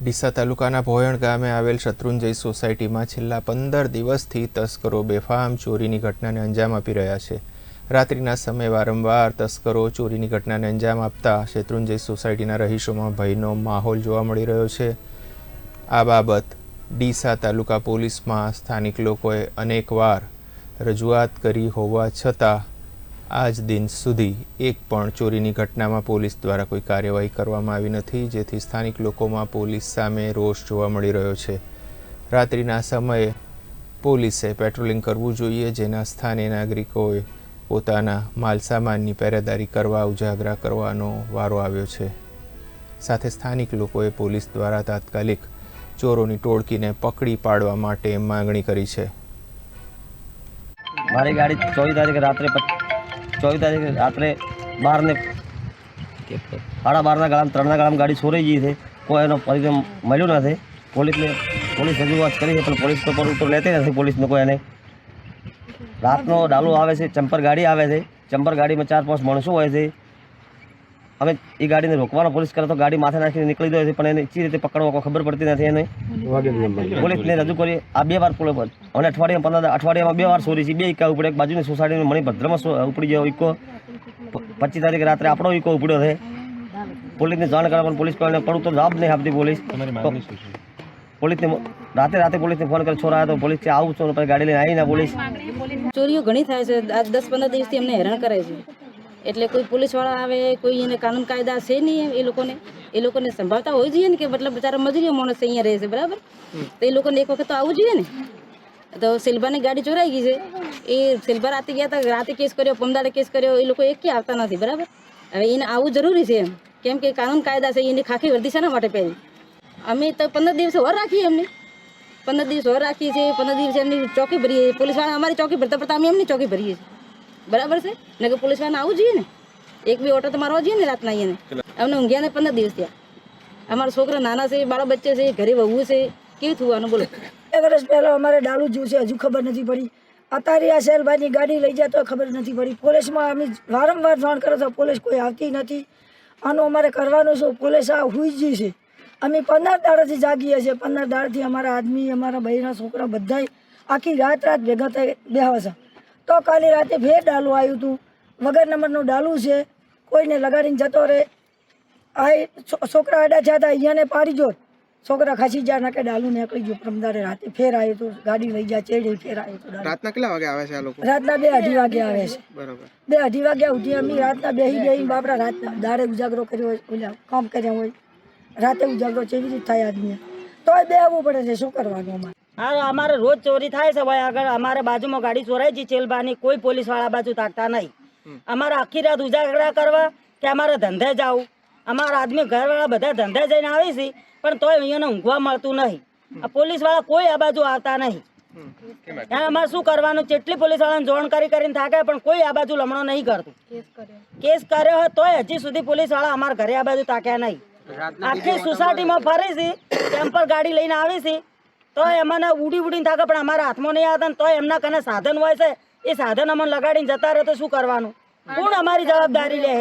ડીસા તાલુકાના ભોયણ ગામે આવેલ શત્રુંજય સોસાયટીમાં છેલ્લા પંદર દિવસથી તસ્કરો બેફામ ચોરીની ઘટનાને અંજામ આપી રહ્યા છે. રાત્રિના સમયે વારંવાર તસ્કરો ચોરીની ઘટનાને અંજામ આપતા શત્રુંજય સોસાયટીના રહીશોમાં ભયનો માહોલ જોવા મળી રહ્યો છે. આ બાબત ડીસા તાલુકા પોલીસમાં સ્થાનિક લોકોએ અનેકવાર રજૂઆત કરી હોવા છતાં આજ દિન સુધી એક પણ ચોરીની ઘટનામાં પોલીસ દ્વારા કોઈ કાર્યવાહી કરવામાં આવી નથી, જેથી સ્થાનિક લોકોમાં પોલીસ સામે રોષ જોવા મળી રહ્યો છે. રાત્રિના સમયે પોલીસે પેટ્રોલિંગ કરવું જોઈએ, જેના સ્થાને નાગરિકોએ પોતાના માલસામાનની પહેરેદારી કરવા, ઉજાગરા કરવાનો વારો આવ્યો છે. સાથે સ્થાનિક લોકોએ પોલીસ દ્વારા તાત્કાલિક ચોરોની ટોળકીને પકડી પાડવા માટે માંગણી કરી છે. મારી ગાડી ચોવીસ તારીખે રાત્રે ચોવીસ તારીખે રાત્રે બારને સાડા બારના ગાળામાં, ત્રણના ગાળામાં ગાડી ચોરાઈ ગઈ છે. કોઈ એનો પરિણામ મળ્યો નથી. પોલીસને, પોલીસ રજૂઆત કરી છે, પણ પોલીસ તો પર ઉપર લેતી નથી પોલીસને કોઈ એને. રાતનો ડાલો આવે છે, ચંપર ગાડી આવે છે. ચંપર ગાડીમાં ચાર પાંચ માણસો હોય છે. અમે એ ગાડીને રોકવાનો પોલીસ કરે તો ગાડી માથે નાખીને નીકળી જાય છે પણ એને ચી રીતે પકડવા ખબર પડતી નથી એને. પોલીસને રજૂ કરી આ બે વાર પોલો અને અઠવાડિયામાં પંદર અઠવાડિયામાં બે વાર સોરી છે. બે ઇક્કા ઉપડે એક બાજુની સોસાયટીમાં મણિભદ્રમાં ઉપડી ગયો ઇકો પચીસ તારીખે રાત્રે આપણો ઇકો ઉપડ્યો છે. પોલીસને જાણ કરવા પણ પોલીસ પણ પડું તો જવાબ નહીં આપતી પોલીસ. પોલીસને રાતે રાતે પોલીસને ફોન કરી છોરા તો પોલીસ આવું છું પછી ગાડી લઈને આવી ના પોલીસ. ચોરીઓ ઘણી થાય છે. દસ પંદર દિવસથી અમને હેરાન કરે છે. એટલે કોઈ પોલીસવાળા આવે કોઈ એને કાનૂન કાયદા છે નહીં એ લોકોને એ લોકોને સંભાળતા હોય જોઈએ ને કે મતલબ બચારા મજૂરીઓ માણસ અહીંયા રહે છે બરાબર? તો એ લોકોને એક વખત તો આવવું જોઈએ ને. તો સિલ્ભાની ગાડી ચોરાઈ ગઈ છે. એ સિલ્બા રાતે ગયા હતા રાતે કેસ કર્યો પમદાડે કેસ કર્યો એ લોકો એક આવતા નથી બરાબર? હવે એને આવવું જરૂરી છે એમ. કેમ કે કાનૂન કાયદા છે એની ખાખી વર્દી શાના માટે પહેરી. અમે તો પંદર દિવસે વર રાખીએ એમને. પંદર દિવસ વર રાખીએ છીએ પંદર દિવસે એમની ચોકી ભરીએ પોલીસવાળા અમારી ચોકી ભરતા ભરતા અમે એમની ચોકી ભરીએ છીએ. બરાબર છે? ને કે પોલીસવાળાને આવવું જોઈએ ને? એક બી ઓટો તો મારવા જોઈએ ને રાતના અહીંયા અમને ઊંઘ્યા ને પંદર દિવસ થયા. અમારા છોકરા નાના છે બાળા બચ્ચે છે, ઘરે વહુ છે. કેવું આનું બોલો? બે વર્ષ પહેલાં અમારે ડાલુ જ્યું છે, હજુ ખબર નથી પડી. અત્યારે આ સેલભાઈની ગાડી લઈ જાય તો ખબર નથી પડી. પોલીસમાં અમે વારંવાર જાણ કરો તો પોલીસ કોઈ આવતી નથી. આનું અમારે કરવાનું છે, પોલીસ આ હુઈ જ છે અમે પંદર દાડાથી જાગીએ છીએ. પંદર દાડાથી અમારા આદમી, અમારા ભાઈના છોકરા બધાય આખી રાત રાત ભેગા થઈ બેહવા છે. તો કાલે રાતે ફેર ડાલું આવ્યું હતું વગર નંબરનું ડાલું છે. કોઈને લગાડીને જતો રહે આ છોકરા આડા થયા હતા અહીંયાને પાડી જો છોકરા ખસી જાય નાખે ડાલું નીકળી ગયું. પ્રમદારે રાતે ફેર આવ્યું હતું ગાડી લઈ જાય ચેડી ફેર આવ્યું હતું રાતના કેટલા વાગે આવે છે આ લોકો? રાતના બે અઢી વાગે આવે છે. બરાબર. બે અઢી વાગ્યા ઉઠી અમે રાતના બેહી બેહી બાપરા રાતના દાડે ઉજાગરો કર્યો હોય ઓલા કામ કર્યા હોય. રાતે ઉજાગરો કેવી રીતે થાય આદમી તોય બેહવું પડે છે શું કરવાનું અમારે? હા અમારે રોજ ચોરી થાય છે ભાઈ. આગળ અમારે બાજુમાં ગાડી ચોરાઈ છે ચેલબાની કોઈ પોલીસવાળા બાજુ તાકતા નહીં. અમારે આખી રાત ઉજાગરા કરવા કે અમારે ધંધે જવું. અમારા આદમી ઘરવાળા બધા ધંધે જઈને આવી છે પણ તોય અહીંયાને ઊંઘવા મળતું નહીં. આ પોલીસવાળા કોઈ આ બાજુ આવતા નહીં. અમારે શું કરવાનું? જેટલી પોલીસ વાળાને જોણ કરી કરીને થાકે પણ કોઈ આ બાજુ લમણો નહીં કરતું. કેસ કર્યો. હોય તોય હજી સુધી પોલીસવાળા અમારા ઘરે આ બાજુ તાક્યા નહીં. આખી સોસાયટીમાં ફરે છે ટેમ્પર ગાડી લઈને આવી છે તો એમને ઉડી ઉડીને થાકે, પણ અમારા હાથમાં નહીં આવતા તો એમના કને સાધન હોય છે. એ સાધન અમને લગાડીને જતા રહે તો શું કરવાનું? કોણ અમારી જવાબદારી લે